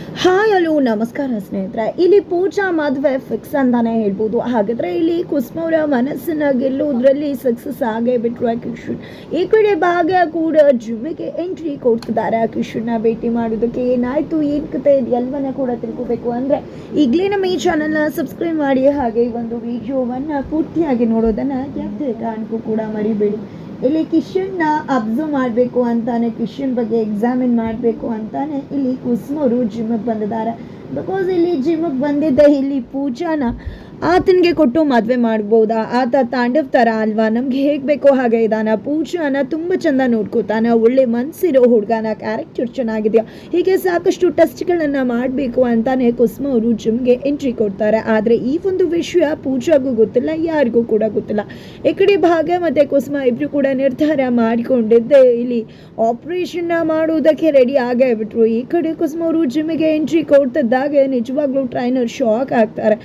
Hi hello ನಮಸ್ಕಾರ ಸ್ನೇಹಿತರೆ. ಇಲ್ಲಿ ಪೂಜಾ ಮದುವೆ ಫಿಕ್ಸ್ ಅಂತಾನೆ ಹೇಳ್ಬೋದು. ಹಾಗಾದ್ರೆ ಇಲ್ಲಿ ಕುಸ್ಮವರ ಮನಸ್ಸನ್ನ ಗೆಲ್ಲುವುದರಲ್ಲಿ ಸಕ್ಸಸ್ ಆಗೇ ಬಿಟ್ರು ಆ ಕಿಶನ್ ಈ ಕಡೆ ಭಾಗ್ಯ ಕೂಡ ಜಿಮ್ಮಿಗೆ ಎಂಟ್ರಿ ಕೊಡ್ತಿದ್ದಾರೆ ಆ ಕಿಶನ್ನ ಭೇಟಿ ಮಾಡೋದಕ್ಕೆ. ಏನಾಯ್ತು, ಏನ್ ಕತೆ ಎಲ್ಲವನ್ನ ಕೂಡ ತಿಳ್ಕೋಬೇಕು ಅಂದ್ರೆ ಈಗಲೇ ನಮ್ಮ ಈ ಚಾನಲ್ನ ಸಬ್ಸ್ಕ್ರೈಬ್ ಮಾಡಿ. ಹಾಗೆ ಈ ಒಂದು ವಿಡಿಯೋವನ್ನ ಪೂರ್ತಿಯಾಗಿ ನೋಡೋದನ್ನ ಯಾವುದೇ ಕಾರಣಕ್ಕೂ ಕೂಡ ಮರಿಬೇಡಿ. ಇಲ್ಲಿ ಕಿಶನ್ನ ಅಬ್ಸರ್ವ್ ಮಾಡಬೇಕು ಅಂತಾನೆ, ಕಿಶನ್ ಬಗ್ಗೆ ಎಕ್ಸಾಮಿನ್ ಮಾಡಬೇಕು ಅಂತಾನೆ ಇಲ್ಲಿ ಕುಸುಮರು ಜಿಮ್ಮಿಗೆ ಬಂದಿದ್ದಾರೆ. ಬಿಕಾಸ್ ಇಲ್ಲಿ ಜಿಮ್ಮಿಗೆ ಬಂದಿದ್ದ, ಇಲ್ಲಿ ಪೂಜಾನ ಆತನಿಗೆ ಕೊಟ್ಟು ಮದುವೆ ಮಾಡ್ಬೋದಾ? ಆತ ತಾಂಡವ್ ಥರ ಅಲ್ವಾ? ನಮ್ಗೆ ಹೇಗೆ ಬೇಕೋ ಹಾಗೆ ಇದ್ದಾನ. ಪೂಜಾನ ತುಂಬ ಚಂದ ನೋಡ್ಕೋತಾನ. ಒಳ್ಳೆ ಮನಸ್ಸಿರೋ ಹುಡುಗನ ಕ್ಯಾರೆಕ್ಟರ್ ಚೆನ್ನಾಗಿದೆಯಾ? ಹೀಗೆ ಸಾಕಷ್ಟು ಟೆಸ್ಟ್ಗಳನ್ನು ಮಾಡಬೇಕು ಅಂತಾನೆ ಕುಸುಮ ಅವರು ಜಿಮ್ಗೆ ಎಂಟ್ರಿ ಕೊಡ್ತಾರೆ. ಆದರೆ ಈ ಒಂದು ವಿಷಯ ಪೂಜಾಗೂ ಗೊತ್ತಿಲ್ಲ, ಯಾರಿಗೂ ಕೂಡ ಗೊತ್ತಿಲ್ಲ. ಈ ಕಡೆ ಭಾಗ ಮತ್ತು ಕುಸುಮ ಇಬ್ಬರು ಕೂಡ ನಿರ್ಧಾರ ಮಾಡಿಕೊಂಡಿದ್ದೆ. ಇಲ್ಲಿ ಆಪರೇಷನ್ನ ಮಾಡುವುದಕ್ಕೆ ರೆಡಿ ಆಗೇ ಬಿಟ್ರು. ಈ ಕಡೆ ಕುಸುಮ ಅವರು ಜಿಮ್ಗೆ ಎಂಟ್ರಿ ಕೊಡ್ತಿದ್ದಾಗ ನಿಜವಾಗ್ಲೂ ಟ್ರೈನರ್ ಶಾಕ್ ಆಗ್ತಾರೆ.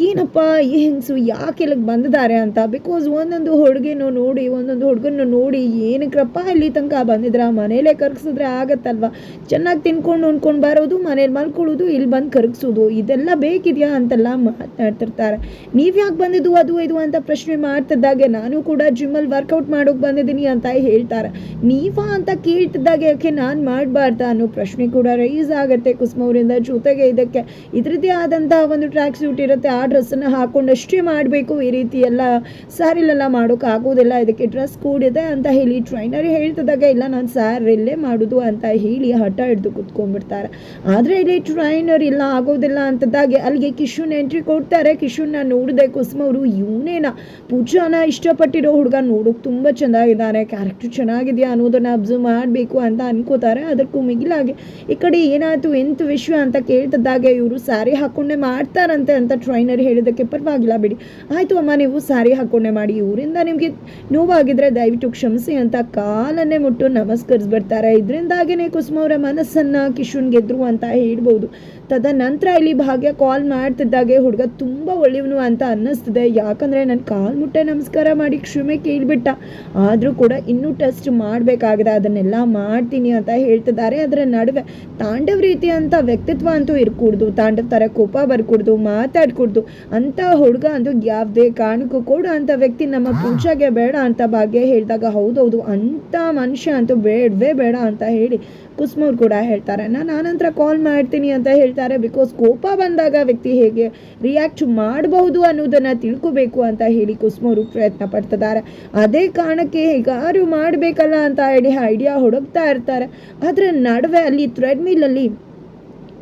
ಏನಪ್ಪ, ಈ ಹೆಂಗಸು ಯಾಕೆ ಇಲ್ಲಿಗೆ ಬಂದಿದ್ದಾರೆ ಅಂತ? ಬಿಕಾಸ್ ಒಂದೊಂದು ಹುಡುಗಿನೂ ನೋಡಿ, ಒಂದೊಂದು ಹುಡುಗನ್ನು ನೋಡಿ ಏನಕ್ಕಪ್ಪ ಇಲ್ಲಿ ತನಕ ಬಂದಿದ್ರ? ಮನೇಲೆ ಕರಗಿಸಿದ್ರೆ ಆಗತ್ತಲ್ವ? ಚೆನ್ನಾಗಿ ತಿನ್ಕೊಂಡು ಉಣ್ಕೊಂಡು ಬರೋದು, ಮನೇಲಿ ಮಲ್ಕೊಳ್ಳೋದು ಇಲ್ಲಿ ಬಂದು ಕರಗಿಸೋದು, ಇದೆಲ್ಲ ಬೇಕಿದೆಯಾ ಅಂತೆಲ್ಲ ಮಾತಾಡ್ತಿರ್ತಾರೆ. ನೀವು ಯಾಕೆ ಬಂದಿದ್ದು ಅದು ಇದು ಅಂತ ಪ್ರಶ್ನೆ ಮಾಡ್ತಿದ್ದಾಗೆ ನಾನು ಕೂಡ ಜಿಮ್ಮಲ್ಲಿ ವರ್ಕೌಟ್ ಮಾಡೋಕೆ ಬಂದಿದ್ದೀನಿ ಅಂತ ಹೇಳ್ತಾರೆ. ನೀವಾ ಅಂತ ಕೇಳ್ತಿದ್ದಾಗೆ ಯಾಕೆ ನಾನು ಮಾಡಬಾರ್ದ ಅನ್ನೋ ಪ್ರಶ್ನೆ ಕೂಡ ರೈಸ್ ಆಗುತ್ತೆ ಕುಸುಮವರಿಂದ ಜೊತೆಗೆ ಇದಕ್ಕೆ. ಇದರದ್ದೇ ಆದಂತಹ ಒಂದು ಟ್ರ್ಯಾಕ್ ಸೂಟ್ ಇರುತ್ತೆ ಡ್ರೆಸ್ಸನ್ನು ಹಾಕೊಂಡಷ್ಟೇ ಮಾಡಬೇಕು. ಈ ರೀತಿ ಎಲ್ಲ ಸ್ಯಾರಿಲೆಲ್ಲ ಮಾಡೋಕೆ ಆಗೋದಿಲ್ಲ. ಇದಕ್ಕೆ ಡ್ರೆಸ್ ಕೂಡಿದೆ ಅಂತ ಹೇಳಿ ಟ್ರೈನರ್ ಹೇಳ್ತಿದ್ದಾಗ, ಇಲ್ಲ, ನಾನು ಸ್ಯಾರಲ್ಲೇ ಮಾಡೋದು ಅಂತ ಹೇಳಿ ಹಠ ಹಿಡಿದು ಕುತ್ಕೊಂಡ್ಬಿಡ್ತಾರೆ. ಆದರೆ ಇಲ್ಲಿ ಟ್ರೈನರ್ ಇಲ್ಲ, ಆಗೋದಿಲ್ಲ ಅಂತದಾಗೆ ಅಲ್ಲಿಗೆ ಕಿಶುನ್ ಎಂಟ್ರಿ ಕೊಡ್ತಾರೆ. ಕಿಶುನ್ನ ನೋಡಿದೆ ಕುಸುಮವರು ಇವನೇನ? ಪೂಜಾನ ಇಷ್ಟಪಟ್ಟಿರೋ ಹುಡುಗ ನೋಡೋಕೆ ತುಂಬ ಚೆನ್ನಾಗಿದ್ದಾನೆ. ಕ್ಯಾರೆಕ್ಟರ್ ಚೆನ್ನಾಗಿದೆಯಾ ಅನ್ನೋದನ್ನು ಅಬ್ಸರ್ವ್ ಮಾಡಬೇಕು ಅಂತ ಅನ್ಕೋತಾರೆ. ಅದಕ್ಕೂ ಮಿಗಿಲಾಗಿ, ಈ ಕಡೆ ಏನಾಯ್ತು, ಎಂತ ವಿಷಯ? ಅಂತ ಕೇಳ್ತಿದ್ದಾಗ, ಇವರು ಸ್ಯಾರಿ ಹಾಕೊಂಡೇ ಮಾಡ್ತಾರಂತೆ ಅಂತ ಟ್ರೈನರ್ ಹೇಳಿದ್ದಕ್ಕೆ ಪರವಾಗಿಲ್ಲ, ಬಿಡಿ. ಆಯಿತು ಅಮ್ಮ, ನೀವು ಸ್ಯಾರಿ ಹಾಕೊಂಡೆ ಮಾಡಿ. ಇವರಿಂದ ನಿಮಗೆ ನೋವಾಗಿದ್ರೆ ದಯವಿಟ್ಟು ಕ್ಷಮಿಸಿ ಅಂತ ಕಾಲನ್ನೇ ಮುಟ್ಟು ನಮಸ್ಕರಿಸ್ಬಿಡ್ತಾರೆ. ಇದರಿಂದಾಗೇ ಕುಸುಮ ಅವರ ಮನಸ್ಸನ್ನು ಕಿಶುನ್ ಗೆದ್ರು ಅಂತ ಹೇಳ್ಬೋದು. ತದನಂತರ ಇಲ್ಲಿ ಭಾಗ್ಯ ಕಾಲ್ ಮಾಡ್ತಿದ್ದಾಗೆ ಹುಡುಗ ತುಂಬ ಒಳ್ಳೆಯವನು ಅಂತ ಅನ್ನಿಸ್ತಿದೆ. ಯಾಕಂದರೆ ನನ್ನ ಕಾಲ್ ಮುಟ್ಟೆ ನಮಸ್ಕಾರ ಮಾಡಿ ಕ್ಷಮೆ ಕೇಳಿಬಿಟ್ಟ. ಆದರೂ ಕೂಡ ಇನ್ನೂ ಟೆಸ್ಟ್ ಮಾಡಬೇಕಾಗಿದೆ. ಅದನ್ನೆಲ್ಲ ಮಾಡ್ತೀನಿ ಅಂತ ಹೇಳ್ತಿದ್ದಾರೆ. ಅದರ ನಡುವೆ ತಾಂಡವ ರೀತಿ ಅಂತ ವ್ಯಕ್ತಿತ್ವ ಅಂತೂ ಇರಕೂಡ್ದು. ತಾಂಡವ ಥರ ಕೋಪ ಬರ್ಕೂಡ್ದು, ಮಾತಾಡ್ಕೂಡ್ದು ಅಂತ ಹುಡುಗ ಅಂದ್ರೆ ಯಾವುದೇ ಕಾರಣಕ್ಕೂ ಕೂಡ ಅಂತ ವ್ಯಕ್ತಿ ನಮ್ಮ ಪೂಜಾಗೆ ಬೇಡ ಅಂತ ಭಾಗ್ಯ ಹೇಳಿದಾಗ ಹೌದೌದು ಅಂಥ ಮನುಷ್ಯ ಅಂತೂ ಬೇಡವೇ ಬೇಡ ಅಂತ ಹೇಳಿ ಕುಸ್ಮೂರ್ ಕೂಡ ಹೇಳ್ತಾರೆ. ನಾನು ಆನಂತರ ಕಾಲ್ ಮಾಡ್ತೀನಿ ಅಂತ ಹೇಳ್ತಾರೆ. ಬಿಕಾಸ್ ಕೋಪ ಬಂದಾಗ ವ್ಯಕ್ತಿ ಹೇಗೆ ರಿಯಾಕ್ಟ್ ಮಾಡಬಹುದು ಅನ್ನೋದನ್ನು ತಿಳ್ಕೋಬೇಕು ಅಂತ ಹೇಳಿ ಕುಸ್ಮೂರು ಪ್ರಯತ್ನ ಪಡ್ತಿದ್ದಾರೆ. ಅದೇ ಕಾರಣಕ್ಕೆ ಹೇಗಾರು ಮಾಡಬೇಕಲ್ಲ ಅಂತ ಹೇಳಿ ಐಡಿಯಾ ಹುಡುಕ್ತಾ ಇರ್ತಾರೆ. ಅದರ ನಡುವೆ ಅಲ್ಲಿ ಥ್ರೆಡ್ಮಿಲಲ್ಲಿ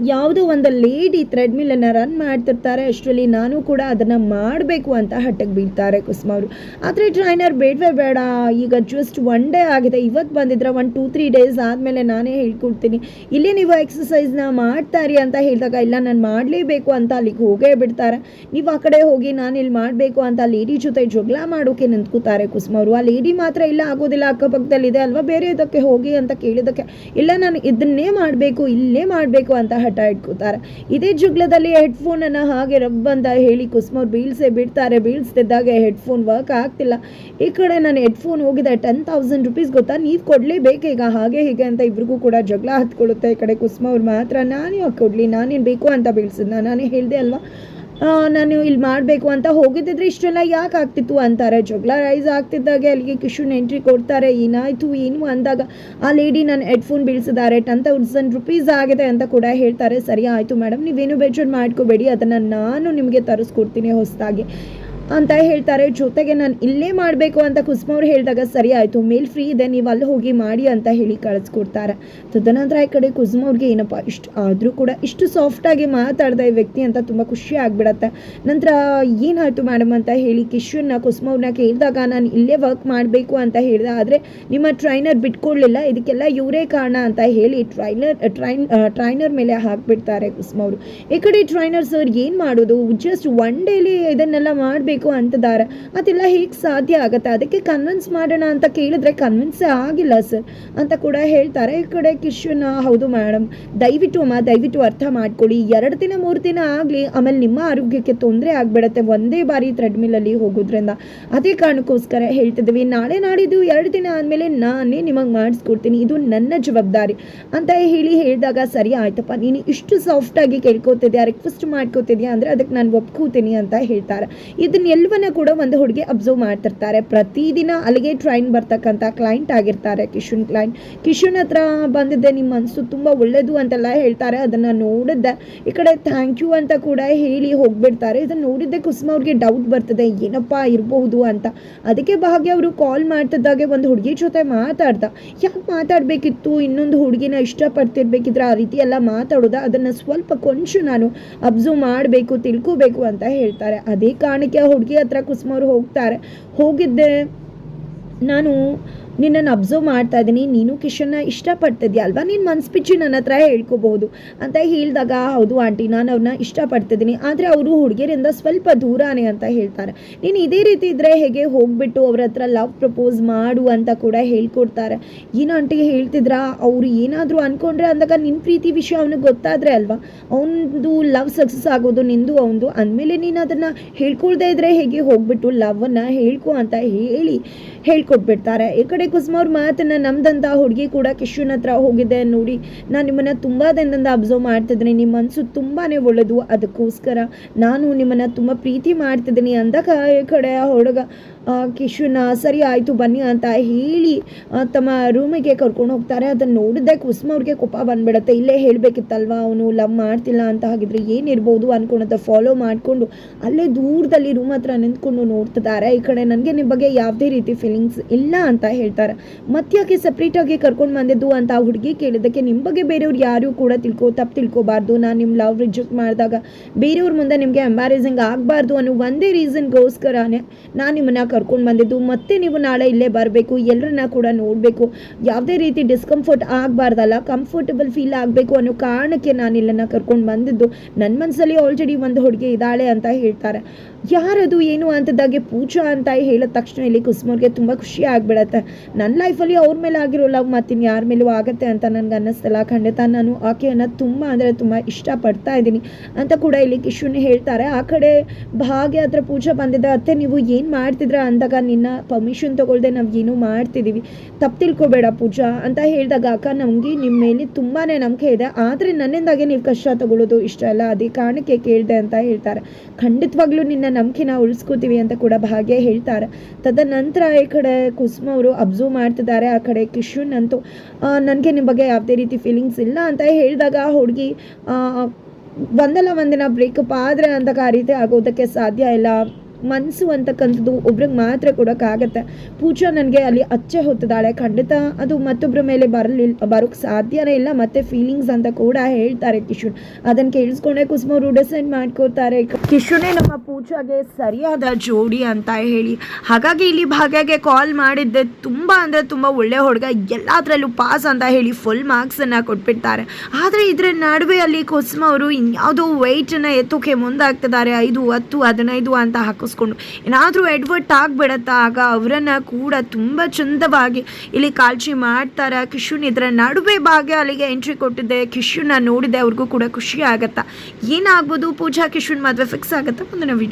ಯಾವುದೋ ಒಂದು ಲೇಡಿ ಥ್ರೆಡ್ಮಿಲನ್ನು ರನ್ ಮಾಡ್ತಿರ್ತಾರೆ. ಅಷ್ಟರಲ್ಲಿ ನಾನು ಕೂಡ ಅದನ್ನು ಮಾಡಬೇಕು ಅಂತ ಹಟ್ಟಕ್ಕೆ ಬೀಳ್ತಾರೆ ಕುಸುಮ ಅವರು. ಆದರೆ ಟ್ರೈನರ್ ಬೇಡವೇ ಬೇಡ. ಈಗ ಜಸ್ಟ್ ಒನ್ ಡೇ ಆಗಿದೆ. ಇವತ್ತು ಬಂದಿದ್ರೆ ಒನ್ ಟೂ ತ್ರೀ ಡೇಸ್ ಆದಮೇಲೆ ನಾನೇ ಹೇಳ್ಕೊಡ್ತೀನಿ. ಇಲ್ಲೇ ನೀವು ಎಕ್ಸಸೈಸ್ನ ಮಾಡ್ತಾರಿ ಅಂತ ಹೇಳಿದಾಗ, ಇಲ್ಲ, ನಾನು ಮಾಡಲೇಬೇಕು ಅಂತ ಅಲ್ಲಿಗೆ ಹೋಗೇ ಬಿಡ್ತಾರೆ. ನೀವು ಆ ಕಡೆ ಹೋಗಿ, ನಾನು ಇಲ್ಲಿ ಮಾಡಬೇಕು ಅಂತ ಲೇಡಿ ಜೊತೆ ಜಗಳ ಮಾಡೋಕೆ ನಿಂತ್ಕೋತಾರೆ ಕುಸುಮ ಅವರು. ಆ ಲೇಡಿ ಮಾತ್ರ ಇಲ್ಲ, ಆಗೋದಿಲ್ಲ, ಅಕ್ಕಪಕ್ಕದಲ್ಲಿದೆ ಅಲ್ವಾ, ಬೇರೆ ಇದಕ್ಕೆ ಹೋಗಿ ಅಂತ ಕೇಳಿದಕ್ಕೆ ಇಲ್ಲ, ನಾನು ಇದನ್ನೇ ಮಾಡಬೇಕು, ಇಲ್ಲೇ ಮಾಡಬೇಕು ಅಂತ ಹಠ ಇಟ್ಕೋತಾರೆ. ಇದೇ ಜುಗ್ಲದಲ್ಲಿ ಹೆಡ್ಫೋನನ್ನು ಹಾಗೆ ರಬ್ ಅಂತ ಹೇಳಿ ಕುಸುಮವ್ರು ಬೀಳ್ಸೆ ಬಿಡ್ತಾರೆ ಬೀಳ್ಸ್ತಿದ್ದಾಗ ಹೆಡ್ಫೋನ್ ವರ್ಕ್ ಆಗ್ತಿಲ್ಲ. ಈ ಕಡೆ ನಾನು ಹೆಡ್ಫೋನ್ ಹೋಗಿದೆ ಟೆನ್ ತೌಸಂಡ್ ರುಪೀಸ್ ಗೊತ್ತಾ? ನೀವು ಕೊಡಲೇಬೇಕು ಈಗ ಹಾಗೆ ಹೀಗೆ ಅಂತ ಇಬ್ರಿಗೂ ಕೂಡ ಜಗಳ ಹತ್ಕೊಳ್ಳುತ್ತೆ ಈ ಕಡೆ ಕುಸುಮವ್ರು ಮಾತ್ರ. ನಾನು ಕೊಡ್ಲಿ? ನಾನೇನು ಬೇಕು ಅಂತ ಬೀಳ್ಸಿದ್ನ? ನಾನೇ ಹೇಳಿದೆ ಅಲ್ವಾ? ನಾನು ಇಲ್ಲಿ ಮಾಡಬೇಕು ಅಂತ ಹೋಗಿದ್ದಿದ್ರೆ ಇಷ್ಟೆಲ್ಲ ಯಾಕೆ ಆಗ್ತಿತ್ತು ಅಂತಾರೆ. ಜಗಳ ರೈಸ್ ಆಗ್ತಿದ್ದಾಗೆ ಅಲ್ಲಿಗೆ ಕಿಶುನ್ ಎಂಟ್ರಿ ಕೊಡ್ತಾರೆ. ಏನಾಯಿತು, ಏನು ಅಂದಾಗ ಆ ಲೇಡಿ ನನ್ನ ಹೆಡ್ಫೋನ್ ಬೀಳ್ಸಿದ್ದಾರೆ ಟೆನ್ ತೌಸಂಡ್ ರುಪೀಸ್ ಆಗಿದೆ ಅಂತ ಕೂಡ ಹೇಳ್ತಾರೆ. ಸರಿ, ಆಯಿತು ಮೇಡಮ್ ನೀವೇನು ಬೇಜಾರು ಮಾಡ್ಕೋಬೇಡಿ. ಅದನ್ನು ನಾನು ನಿಮಗೆ ತರಿಸ್ಕೊಡ್ತೀನಿ ಹೊಸದಾಗಿ. ಅಂತ ಹೇಳ್ತಾರೆ. ಜೊತೆಗೆ ನಾನು ಇಲ್ಲೇ ಮಾಡಬೇಕು ಅಂತ ಕುಸುಮವ್ರು ಹೇಳಿದಾಗ ಸರಿ ಆಯಿತು, ಮೇಲ್ ಫ್ರೀ ಇದೆ, ನೀವು ಅಲ್ಲಿ ಹೋಗಿ ಮಾಡಿ ಅಂತ ಹೇಳಿ ಕಳಿಸ್ಕೊಡ್ತಾರೆ. ತದನಂತರ ಈ ಕಡೆ ಕುಸುಮವ್ರಿಗೆ ಏನಪ್ಪ, ಇಷ್ಟು ಆದರೂ ಕೂಡ ಇಷ್ಟು ಸಾಫ್ಟಾಗಿ ಮಾತಾಡ್ದ ಈ ವ್ಯಕ್ತಿ ಅಂತ ತುಂಬ ಖುಷಿ ಆಗಿಬಿಡತ್ತೆ. ನಂತರ ಏನಾಯಿತು ಮೇಡಮ್ ಅಂತ ಹೇಳಿ ಕಿಶನ್ನ ಕುಸುಮವ್ರನ್ನ ಕೇಳಿದಾಗ ನಾನು ಇಲ್ಲೇ ವರ್ಕ್ ಮಾಡಬೇಕು ಅಂತ ಹೇಳಿದ, ಆದರೆ ನಿಮ್ಮ ಟ್ರೈನರ್ ಬಿಟ್ಕೊಳ್ಳಿಲ್ಲ ಇದಕ್ಕೆಲ್ಲ ಇವರೇ ಕಾರಣ ಅಂತ ಹೇಳಿ ಟ್ರೈನರ್ ಟ್ರೈನ್ ಟ್ರೈನರ್ ಮೇಲೆ ಹಾಕ್ಬಿಡ್ತಾರೆ ಅವರು. ಈ ಕಡೆ ಟ್ರೈನರ್ ಸರ್ ಏನು ಮಾಡೋದು ಜಸ್ಟ್ ಒನ್ ಡೇಲಿ ಇದನ್ನೆಲ್ಲ ಮಾಡಬೇಕು ಮಾಡಬೇಕು ಅಂತಿದ್ದಾರೆ ಅದೆಲ್ಲ ಹೇಗೆ ಸಾಧ್ಯ ಆಗುತ್ತೆ? ಅದಕ್ಕೆ ಕನ್ವಿನ್ಸ್ ಮಾಡೋಣ ಅಂತ ಕೇಳಿದ್ರೆ ಕನ್ವಿನ್ಸ್ ಆಗಿಲ್ಲ ಸರ್ ಅಂತ ಕೂಡ ಹೇಳ್ತಾರೆ. ಈ ಕಡೆ ಕಿಶನ್, ಹೌದು ಮೇಡಮ್ ದಯವಿಟ್ಟು ಅಮ್ಮ, ದಯವಿಟ್ಟು ಅರ್ಥ ಮಾಡ್ಕೊಳ್ಳಿ. ಎರಡು ದಿನ, ಮೂರು ದಿನ ಆಗಲಿ, ಆಮೇಲೆ ನಿಮ್ಮ ಆರೋಗ್ಯಕ್ಕೆ ತೊಂದರೆ ಆಗಿಬಿಡತ್ತೆ. ಒಂದೇ ಬಾರಿ ಥ್ರೆಡ್ಮಿಲಲ್ಲಿ ಹೋಗೋದ್ರಿಂದ. ಅದೇ ಕಾರಣಕ್ಕೋಸ್ಕರ ಹೇಳ್ತಿದ್ದೀವಿ ನಾಳೆ ನಾಡಿದ್ದು ಎರಡು ದಿನ ಆದಮೇಲೆ ನಾನೇ ನಿಮಗೆ ಮಾಡಿಸ್ಕೊಡ್ತೀನಿ. ಇದು ನನ್ನ ಜವಾಬ್ದಾರಿ. ಅಂತ ಹೇಳಿ ಹೇಳಿದಾಗ ಸರಿ ಆಯ್ತಪ್ಪ. ನೀನು ಇಷ್ಟು ಸಾಫ್ಟಾಗಿ ಕೇಳ್ಕೊತಿದ್ಯಾ? ರಿಕ್ವೆಸ್ಟ್ ಮಾಡ್ಕೋತಿದ್ಯಾ? ಅಂದರೆ ಅದಕ್ಕೆ ನಾನು ಒಪ್ಕೋತೀನಿ ಅಂತ ಹೇಳ್ತಾರೆ. ಇದನ್ನ ಎಲ್ಲವನ್ನ ಕೂಡ ಒಂದು ಹುಡುಗಿ ಅಬ್ಸರ್ವ್ ಮಾಡ್ತಿರ್ತಾರೆ. ಪ್ರತಿದಿನ ಅಲ್ಲಿಗೆ ಟ್ರೈನ್ ಬರ್ತಕ್ಕಂಥ ಕ್ಲೈಂಟ್ ಆಗಿರ್ತಾರೆ. ಕಿಶನ್ ಕ್ಲೈಂಟ್ ಕಿಶನ್ ಹತ್ರ ಬಂದಿದ್ದೆ ನಿಮ್ಮ ಮನಸ್ಸು ತುಂಬ ಒಳ್ಳೆಯದು ಅಂತೆಲ್ಲ ಹೇಳ್ತಾರೆ. ಅದನ್ನು ನೋಡಿದ್ದೆ. ಈ ಕಡೆ ಥ್ಯಾಂಕ್ ಯು ಅಂತ ಕೂಡ ಹೇಳಿ ಹೋಗ್ಬಿಡ್ತಾರೆ. ಇದನ್ನು ನೋಡಿದ್ದೆ, ಕುಸುಮ ಅವ್ರಿಗೆ ಡೌಟ್ ಬರ್ತದೆ. ಏನಪ್ಪ ಇರಬಹುದು ಅಂತ. ಅದಕ್ಕೆ ಭಾಗ್ಯ ಅವರು ಕಾಲ್ ಮಾಡ್ತಿದ್ದಾಗೆ ಒಂದು ಹುಡುಗಿ ಜೊತೆ ಮಾತಾಡ್ದ. ಯಾಕೆ ಮಾತಾಡಬೇಕಿತ್ತು? ಇನ್ನೊಂದು ಹುಡುಗಿನ ಇಷ್ಟಪಡ್ತಿರ್ಬೇಕಿದ್ರೆ ಆ ರೀತಿ ಎಲ್ಲ ಮಾತಾಡೋದ. ಅದನ್ನು ಸ್ವಲ್ಪ ಕೊಂಚು ನಾನು ಅಬ್ಸರ್ವ್ ಮಾಡಬೇಕು, ತಿಳ್ಕೋಬೇಕು ಅಂತ ಹೇಳ್ತಾರೆ. ಅದೇ ಕಾರಣಕ್ಕೆ ಹುಡುಗಿ ಹತ್ರ ಕುಸುಮ ಹೋಗ್ತಾರೆ. ಹೋಗಿದ್ದೆ ನಾನು ನಿನ್ನನ್ನು ಅಬ್ಸರ್ವ್ ಮಾಡ್ತಾ ಇದ್ದೀನಿ, ನೀನು ಕಿಶನ್ನ ಇಷ್ಟಪಡ್ತಿದ್ಯಾ ಅಲ್ವಾ? ನೀನು ಮನ್ಸು ನನ್ನ ಹತ್ರ ಹೇಳ್ಕೋಬಹುದು ಅಂತ ಹೇಳಿದಾಗ, ಹೌದು ಆಂಟಿ, ನಾನು ಅವ್ರನ್ನ ಇಷ್ಟಪಡ್ತಿದ್ದೀನಿ. ಆದರೆ ಅವರು ಹುಡುಗಿಯರಿಂದ ಸ್ವಲ್ಪ ದೂರನೇ ಅಂತ ಹೇಳ್ತಾರೆ. ನೀನು ಇದೇ ರೀತಿ ಇದ್ದರೆ ಹೇಗೆ ಹೋಗ್ಬಿಟ್ಟು ಅವ್ರ ಹತ್ರ ಲವ್ ಪ್ರಪೋಸ್ ಮಾಡು ಅಂತ ಕೂಡ ಹೇಳ್ಕೊಡ್ತಾರೆ. ಏನು ಆಂಟಿಗೆ ಹೇಳ್ತಿದ್ರಾ? ಅವರು ಏನಾದರೂ ಅಂದ್ಕೊಂಡ್ರೆ ಅಂದಾಗ ನಿನ್ನ ಪ್ರೀತಿ ವಿಷಯ ಅವನಿಗೆ ಗೊತ್ತಾದರೆ ಅಲ್ವಾ? ಅವನದು ಲವ್ ಸಕ್ಸಸ್ ಆಗೋದು, ನಿಂದು ಅವನದು. ಅಂದಮೇಲೆ ನೀನು ಅದನ್ನು ಹೇಳ್ಕೊಳ್ದೇ ಇದ್ರೆ ಹೇಗೆ ಹೋಗ್ಬಿಟ್ಟು ಲವ್ವನ್ನು ಹೇಳ್ಕೊ ಅಂತ ಹೇಳಿ ಹೇಳ್ಕೊಟ್ಬಿಡ್ತಾರೆ. ಈ ಕಡೆ ಕುಸುಮ ಅವ್ರ ಮಾತನ್ನ ನಮ್ದಂತ ಹುಡುಗಿ ಕೂಡ ಕಿಶುನ್ ಹತ್ರ ಹೋಗಿದೆ ನೋಡಿ. ನಾನು ನಿಮ್ಮನ್ನ ತುಂಬ ದಿನದಿಂದ ಅಬ್ಸರ್ವ್ ಮಾಡ್ತಿದ್ದೀನಿ ನಿಮ್ಮ ಮನಸ್ಸು ತುಂಬಾನೇ ಒಳ್ಳೆಯದು ಅದಕ್ಕೋಸ್ಕರ ನಾನು ನಿಮ್ಮನ್ನ ತುಂಬ ಪ್ರೀತಿ ಮಾಡ್ತಿದ್ದೀನಿ ಅಂದಾಗ ಈ ಕಡೆ ಹುಡುಗ. ಕಿಶುನ, ಸರಿ ಆಯಿತು, ಬನ್ನಿ ಅಂತ ಹೇಳಿ ತಮ್ಮ ರೂಮಿಗೆ ಕರ್ಕೊಂಡು ಹೋಗ್ತಾರೆ. ಅದನ್ನು ನೋಡಿದ್ದೆ, ಕುಸುಮ ಅವ್ರಿಗೆ ಕೋಪ ಬಂದ್ಬಿಡುತ್ತೆ. ಇಲ್ಲೇ ಹೇಳಬೇಕಿತ್ತಲ್ವ? ಅವನು ಲವ್ ಮಾಡ್ತಿಲ್ಲ ಅಂತ ಹಾಗಿದ್ರೆ ಏನಿರ್ಬೋದು ಅನ್ಕೊಳತ್ತೆ ಫಾಲೋ ಮಾಡಿಕೊಂಡು ಅಲ್ಲೇ ದೂರದಲ್ಲಿ ರೂಮ್ ಹತ್ರ ನಿಂತ್ಕೊಂಡು ನೋಡ್ತಿದ್ದಾರೆ. ಈ ಕಡೆ ನನಗೆ ನಿಮ್ಮ ಬಗ್ಗೆ ಯಾವುದೇ ರೀತಿ ಫೀಲಿಂಗ್ಸ್ ಇಲ್ಲ ಅಂತ ಹೇಳ್ತಾರೆ. ಮತ್ತ್ಯಾಕೆ ಸಪ್ರೇಟಾಗಿ ಕರ್ಕೊಂಡು ಬಂದಿದ್ದು ಅಂತ ಆ ಹುಡುಗಿ ಕೇಳಿದ್ದಕ್ಕೆ ನಿಮ್ಮ ಬಗ್ಗೆ ಬೇರೆಯವ್ರು ಯಾರು ಕೂಡ ತಿಳ್ಕೊ, ತಪ್ಪು ತಿಳ್ಕೊಬಾರ್ದು. ನಾನು ನಿಮ್ಮ ಲವ್ ರಿಜೆಕ್ಟ್ ಮಾಡಿದಾಗ ಬೇರೆಯವ್ರ ಮುಂದೆ ನಿಮಗೆ ಎಂಬಾರೇಸಿಂಗ್ ಆಗಬಾರ್ದು ಅನ್ನೋ ಒಂದೇ ರೀಸನ್ಗೋಸ್ಕರನೇ ನಾನು ನಿಮ್ಮನ್ನ ಕರ್ಕೊಂಡು ಬಂದಿದ್ದು. ಮತ್ತೆ ನೀವು ನಾಳೆ ಇಲ್ಲೇ ಬರಬೇಕು. ಎಲ್ಲರನ್ನ ಕೂಡ ನೋಡಬೇಕು. ಯಾವುದೇ ರೀತಿ ಡಿಸ್ಕಂಫರ್ಟ್ ಆಗಬಾರ್ದಲ್ಲ. ಕಂಫರ್ಟಬಲ್ ಫೀಲ್ ಆಗಬೇಕು ಅನ್ನೋ ಕಾರಣಕ್ಕೆ ನಾನು ಇಲ್ಲನ್ನ ಕರ್ಕೊಂಡು ಬಂದಿದ್ದು. ನನ್ನ ಮನಸ್ಸಲ್ಲಿ ಆಲ್ರೆಡಿ ಒಂದು ಹುಡುಗಿ ಇದ್ದಾಳೆ ಅಂತ ಹೇಳ್ತಾರೆ. ಯಾರದು ಏನು ಅಂತದಾಗೆ ಪೂಜಾ ಅಂತ ಹೇಳಿದ ತಕ್ಷಣ ಇಲ್ಲಿ ಕುಸುಮವ್ರಿಗೆ ತುಂಬ ಖುಷಿ ಆಗಿಬಿಡತ್ತೆ. ನನ್ನ ಲೈಫಲ್ಲಿ ಅವ್ರ ಮೇಲೆ ಆಗಿರೋ ಲವ್ ಮತ್ತಿನ್ ಯಾರ ಮೇಲೂ ಆಗುತ್ತೆ ಅಂತ ನನಗೆ ಅನ್ನಿಸ್ತಲ್ಲ. ಖಂಡಿತ ನಾನು ಆಕೆಯನ್ನು ತುಂಬ ಅಂದರೆ ತುಂಬ ಇಷ್ಟಪಡ್ತಾ ಇದ್ದೀನಿ ಅಂತ ಕೂಡ ಇಲ್ಲಿ ಕಿಶುನ್ ಹೇಳ್ತಾರೆ. ಆ ಕಡೆ ಭಾಗ್ಯ ಹತ್ರ ಪೂಜಾ ಬಂದಿದ್ದ ಅತ್ತೆ, ನೀವು ಏನು ಮಾಡ್ತಿದ್ರ ಅಂದಾಗ ನಿನ್ನ ಪರ್ಮಿಷನ್ ತೊಗೊಳ್ದೆ ನಾವು ಏನೂ ಮಾಡ್ತಿದ್ದೀವಿ ತಪ್ಪು ತಿಳ್ಕೊಬೇಡ ಪೂಜಾ ಅಂತ ಹೇಳಿದಾಗ ಅಕ್ಕ ನಮಗೆ ನಿಮ್ಮ ಮೇಲೆ ತುಂಬಾ ನಂಬಿಕೆ ಇದೆ. ಆದರೆ ನನ್ನಿಂದಾಗೆ ನೀವು ಕಷ್ಟ ತಗೊಳ್ಳೋದು ಇಷ್ಟ ಅಲ್ಲ ಅದೇ ಕಾರಣಕ್ಕೆ ಕೇಳಿದೆ ಅಂತ ಹೇಳ್ತಾರೆ. ಖಂಡಿತವಾಗ್ಲೂ ನಿನ್ನ ನಂಬಿಕೆನ ಉಳಿಸ್ಕೋತೀವಿ ಅಂತ ಕೂಡ ಭಾಗ್ಯ ಹೇಳ್ತಾರೆ. ತದನಂತರ ಈ ಕಡೆ ಕುಸುಮ ಅವರು ಅಬ್ಸರ್ವ್ ಮಾಡ್ತಿದ್ದಾರೆ, ಆ ಕಡೆ ಕಿಶುನ್ ಅಂತೂ ನನಗೆ ನಿಮ್ಮ ಬಗ್ಗೆ ಯಾವುದೇ ರೀತಿ ಫೀಲಿಂಗ್ಸ್ ಇಲ್ಲ ಅಂತ ಹೇಳಿದಾಗ ಆ ಹುಡುಗಿ ಒಂದಲ್ಲ ಒಂದಿನ ಬ್ರೇಕಪ್ ಆದರೆ ಅಂತ ಆ ರೀತಿ ಆಗೋದಕ್ಕೆ ಸಾಧ್ಯ ಇಲ್ಲ. ಮನಸ್ಸು ಅಂತಕ್ಕಂಥದ್ದು ಒಬ್ರಿಗೆ ಮಾತ್ರ ಕೊಡೋಕ್ಕಾಗತ್ತೆ. ಪೂಜಾ ನನಗೆ ಅಲ್ಲಿ ಅಚ್ಚೆ ಹೊತ್ತಿದ್ದಾಳೆ. ಖಂಡಿತ ಅದು ಮತ್ತೊಬ್ಬರ ಮೇಲೆ ಬರಲಿಲ್ಲ ಬರೋಕ್ಕೆ ಸಾಧ್ಯನೇ ಇಲ್ಲ. ಮತ್ತೆ ಫೀಲಿಂಗ್ಸ್ ಅಂತ ಕೂಡ ಹೇಳ್ತಾರೆ ಕಿಶುನ್. ಅದನ್ನು ಕೇಳಿಸ್ಕೊಂಡೆ ಕುಸುಮ ಡಿಸೈನ್ ಡಿಸೈಡ್ ಮಾಡ್ಕೋತಾರೆ. ಕಿಶುನೇ ನಮ್ಮ ಪೂಜಾಗೆ ಸರಿಯಾದ ಜೋಡಿ ಅಂತ ಹೇಳಿ. ಹಾಗಾಗಿ ಇಲ್ಲಿ ಭಾಗ್ಯಗೆ ಕಾಲ್ ಮಾಡಿದ್ದೆ. ತುಂಬ ಅಂದರೆ ತುಂಬ ಒಳ್ಳೆ ಹುಡುಗ. ಎಲ್ಲದರಲ್ಲೂ ಪಾಸ್ ಅಂತ ಹೇಳಿ ಫುಲ್ ಮಾರ್ಕ್ಸನ್ನು ಕೊಟ್ಬಿಡ್ತಾರೆ. ಆದರೆ ಇದರ ನಡುವೆ ಅಲ್ಲಿ ಕುಸುಮ ಅವರು ಇನ್ಯಾವುದೋ ವೆಯ್ಟನ್ನು ಎತ್ತೋಕೆ ಮುಂದಾಗ್ತಿದ್ದಾರೆ. ಐದು, ಹತ್ತು, ಹದಿನೈದು ಅಂತ ಹಾಕಿಸ್ಕೊಂಡು ಏನಾದರೂ ಎಡ್ವರ್ಟ್ ಆಗಿಬಿಡತ್ತಾ? ಆಗ ಅವರನ್ನು ಕೂಡ ತುಂಬ ಚಂದವಾಗಿ ಇಲ್ಲಿ ಕಾಳಜಿ ಮಾಡ್ತಾರೆ. ಕಿಶುನ್ ಇದರ ನಡುವೆ ಭಾಗ್ಯ ಅಲ್ಲಿಗೆ ಎಂಟ್ರಿ ಕೊಟ್ಟಿದ್ದೆ ಕಿಶುನ ನೋಡಿದೆ, ಅವ್ರಿಗೂ ಕೂಡ ಖುಷಿ ಆಗತ್ತಾ? ಏನಾಗ್ಬೋದು? ಪೂಜಾ, ಕಿಶುನ್ ಮದುವೆ ಫಿಕ್ಸ್ ಆಗುತ್ತಾ? ಮುಂದಿನ ವಿಡಿಯೋ